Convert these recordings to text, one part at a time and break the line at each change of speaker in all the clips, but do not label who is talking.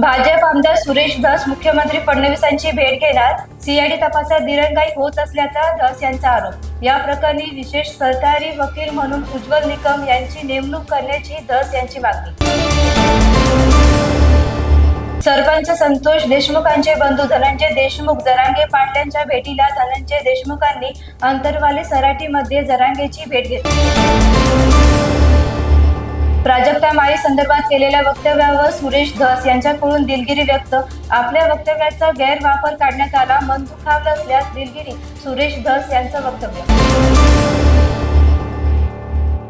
भाजप आमदार सुरेश धस मुख्यमंत्री फडणवीसांची भेट घेणार. सीआयडी तपासात दिरंगाई होत असल्याचा धस यांचा आरोप. या प्रकरणी विशेष सरकारी वकील म्हणून उज्ज्वल निकम यांची नेमणूक करण्याची धस यांची मागणी. सरपंच संतोष देशमुखांचे बंधू धनंजय देशमुख जरांगे पाटलांच्या भेटीला धनंजय देशमुखांनी अंतरवाली सराटीमध्ये जरांगेची भेट घेतली. प्राजक्ता माळी संदर्भात केलेल्या वक्तव्यावर सुरेश धस यांच्याकडून दिलगिरी व्यक्त. आपल्या वक्तव्याचा गैरवापर काढण्यात आला मन दुखावलं असल्यास दिलगिरी सुरेश धस यांचं वक्तव्य.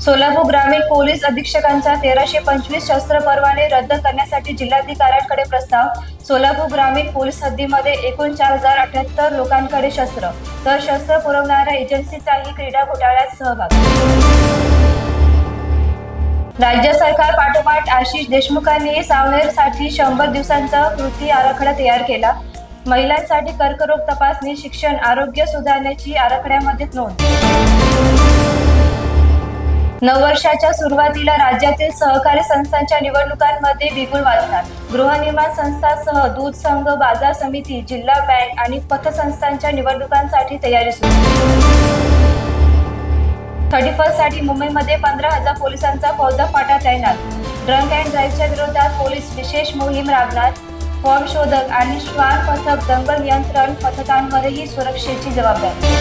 सोलापूर ग्रामीण पोलीस अधीक्षकांचा तेराशे पंचवीस शस्त्र परवाने रद्द करण्यासाठी जिल्हाधिकाऱ्यांकडे प्रस्ताव. सोलापूर ग्रामीण पोलीस हद्दीमध्ये एकूण चार हजार अठ्याहत्तर लोकांकडे शस्त्र. तर शस्त्र पुरवणाऱ्या एजन्सीचाही क्रीडा घोटाळ्यात सहभाग. राज्य सरकार पाठोपाठ आशिष देशमुखांनी सावनेरसाठी शंभर दिवसांचा कृती आराखडा तयार केला. महिलांसाठी कर्करोग तपासणी शिक्षण आरोग्य सुधारण्याची आराखड्यामध्ये नोंद. नववर्षाच्या सुरुवातीला राज्यातील सहकारी संस्थांच्या निवडणुकांमध्ये बिगुल वाजणार गृहनिर्माण संस्थासह दूध संघ बाजार समिती जिल्हा बँक आणि पथसंस्थांच्या निवडणुकांसाठी तयारी सुरू. थर्टी फर्स्टसाठी मुंबईमध्ये पंधरा हजार पोलिसांचा फौजा फाटा तैनात. ड्रंक अँड ड्राईव्हच्या विरोधात पोलीस विशेष मोहीम राबणार. फॉर्म शोधक आणि श्वान पथक दंगल नियंत्रण पथकांवरही सुरक्षेची जबाबदारी.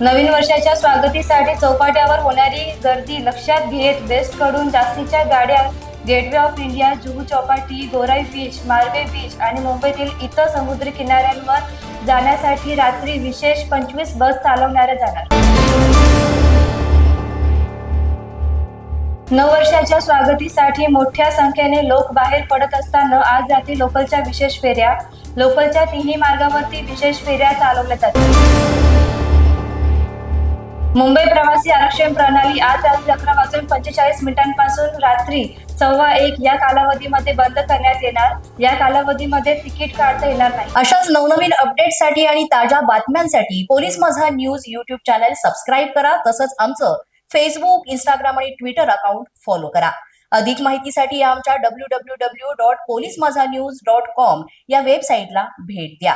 नवीन वर्षाच्या स्वागतीसाठी चौपाट्यावर होणारी गर्दी लक्षात घेत बेस्टकडून जास्तीच्या गाड्या gateway of India Juhu Chowpatty Gorai beach Marve beach आणि मुंबईतील इतर समुद्री किनाऱ्यांवर जाण्यासाठी रात्री विशेष पंचवीस बस चालवणाऱ्या जाणार. नऊ वर्षाच्या स्वागतीसाठी मोठ्या संख्येने लोक बाहेर पडत असताना आज रात्री लोकलच्या विशेष फेऱ्या लोकलच्या तिन्ही मार्गावरती विशेष फेऱ्या चालवल्या जातात. मुंबई प्रवासी आरक्षण प्रणाली आज रात्री अकरा वाजून पंचेचाळीस मिनिटांपासून रात्री सव्वा एक या कालावधीमध्ये बंद करण्यात येणार. या कालावधीमध्ये तिकीट काढता येणार नाही.
अशाच नवनवीन अपडेटसाठी आणि ताज्या बातम्यांसाठी police Majha news YouTube channel subscribe करा. तसंच आमचं फेसबुक इंस्टाग्राम आणि ट्विटर अकाउंट फॉलो करा. अधिक माहितीसाठी आमच्या W W W dot police Majha news dot com या वेबसाईटला भेट द्या.